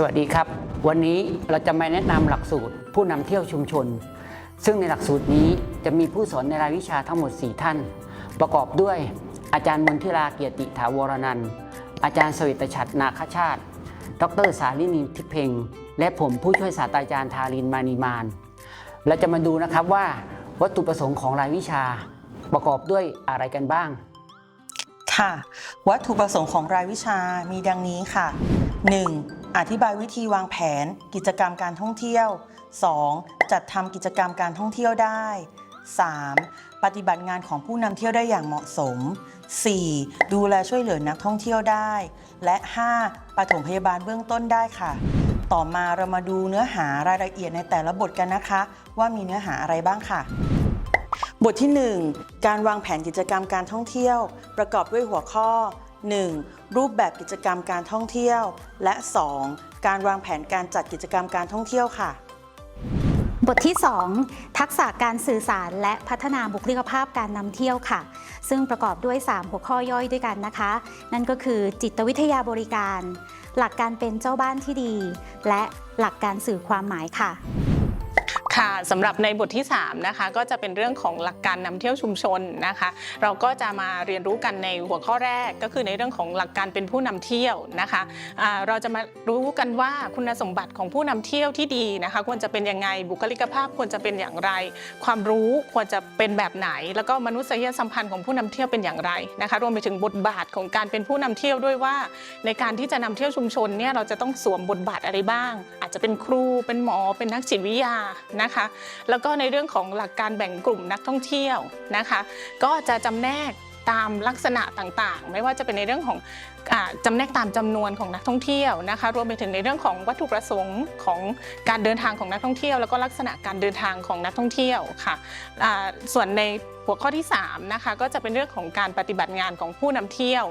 สวัสดีครับ วันนี้เราจะมาแนะนำหลักสูตรผู้นำเที่ยวชุมชน ซึ่งในหลักสูตรนี้จะมีผู้สอนในรายวิชาทั้งหมด 4 ท่าน ประกอบด้วยอาจารย์มนทิราเกียรติถาวรนันท์อาจารย์สวิตฉัตรนาคชาติ ดรสาลินีทิพเพ็งและผมผู้ช่วยศาสตราจารย์ทารินมานีมาน เราจะมาดูนะครับว่าวัตถุประสงค์ของรายวิชาประกอบด้วยอะไรกันบ้าง ค่ะ วัตถุประสงค์ของรายวิชามีดังนี้ค่ะ 1. อธิบายวิธีวางแผน กิจกรรมการท่องเที่ยว 2. จัดทำกิจกรรมการท่องเที่ยวได้ 3. ปฏิบัติงานของผู้นำเที่ยวได้อย่างเหมาะสม 4. ดูแลช่วยเหลือนักท่องเที่ยวได้ และ 5. ปฐมพยาบาลเบื้องต้นได้ค่ะ ต่อมาเรามาดูเนื้อหารายละเอียดในแต่ละบทกันนะคะ ว่ามีเนื้อหาอะไรบ้างค่ะ บทที่ 1 การวางแผนกิจกรรมการท่องเที่ยว ประกอบด้วยหัวข้อ 1. รูปแบบกิจกรรมการท่องเที่ยว และ 2. การวางแผนการจัดกิจกรรมการท่องเที่ยวค่ะ บทที่ 2 ทักษะการสื่อสารและพัฒนาบุคลิกภาพการนำเที่ยวค่ะ ซึ่งประกอบด้วย 3 หัวข้อย่อยด้วยกันนะคะ นั่นก็คือจิตวิทยาบริการ หลักการเป็นเจ้าบ้านที่ดี และหลักการสื่อความหมายค่ะ ค่ะสำหรับในบทที่3นะคะก็จะเป็นเรื่องของหลักการนำเที่ยวชุมชนนะคะ เราก็จะมาเรียนรู้กันในหัวข้อแรกก็คือในเรื่องของหลักการเป็นผู้นำเที่ยวนะคะเราจะมารู้กันว่าคุณสมบัติของผู้นำเที่ยวที่ดีนะคะควรจะเป็นยังไงบุคลิกภาพควรจะเป็นอย่างไร ความรู้ควรจะเป็นแบบไหน แล้วก็มนุษยสัมพันธ์ของผู้นำเที่ยวเป็นอย่างไรนะคะ รวมไปถึงบทบาทของการเป็นผู้นำเที่ยวด้วยว่า ในการที่จะนำเที่ยวชุมชนเนี่ยเราจะต้องสวมบทบาทอะไรบ้าง อาจจะเป็นครูเป็นหมอเป็นนักจิตวิทยานะคะ แล้วก็ในเรื่องของหลักการแบ่งกลุ่มนักท่องเที่ยวนะคะ ก็จะจำแนกตามลักษณะต่างๆ ไม่ว่าจะเป็นในเรื่องของอาจำแนกตามจำนวนของนักท่องเที่ยวนะคะ รวมไปถึงในเรื่องของวัตถุประสงค์ของการเดินทางของนักท่องเที่ยว แล้วก็ลักษณะการเดินทางของนักท่องเที่ยวค่ะส่วนในหัวข้อที่3นะคะก็จะเป็นเรื่องของการปฏิบัติงานของผู้นำเที่ยว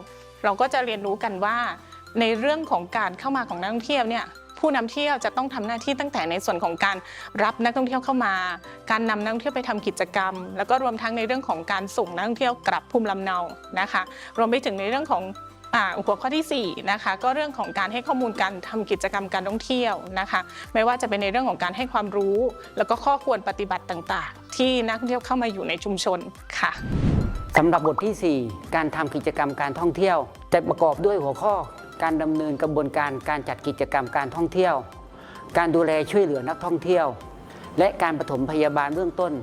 เราก็จะเรียนรู้กันว่าในเรื่องของการเข้ามาของนักท่องเที่ยวเนี่ย ผู้นำเที่ยวจะต้องทำหน้าที่ตั้งแต่ในส่วนของการรับนักท่องเที่ยวเข้ามา การนำนักท่องเที่ยวไปทำกิจกรรม แล้วก็รวมทั้งในเรื่องของการส่งนักท่องเที่ยวกลับภูมิลำเนานะคะ รวมไปถึงในเรื่องของอ่าหัวข้อที่4นะคะก็เรื่องของการให้ข้อมูลการทำกิจกรรมการท่องเที่ยวนะคะ ไม่ว่าจะเป็นในเรื่องของการให้ความรู้ แล้วก็ข้อควรปฏิบัติต่างๆ ที่นักท่องเที่ยวเข้ามาอยู่ในชุมชนค่ะสำหรับบทที่ 4 การทำกิจกรรมการท่องเที่ยว จะประกอบด้วยหัวข้อ การดำเนินกระบวนการการจัดกิจกรรมการท่องเที่ยว การดูแลช่วยเหลือนักท่องเที่ยว และการปฐมพยาบาลเบื้องต้น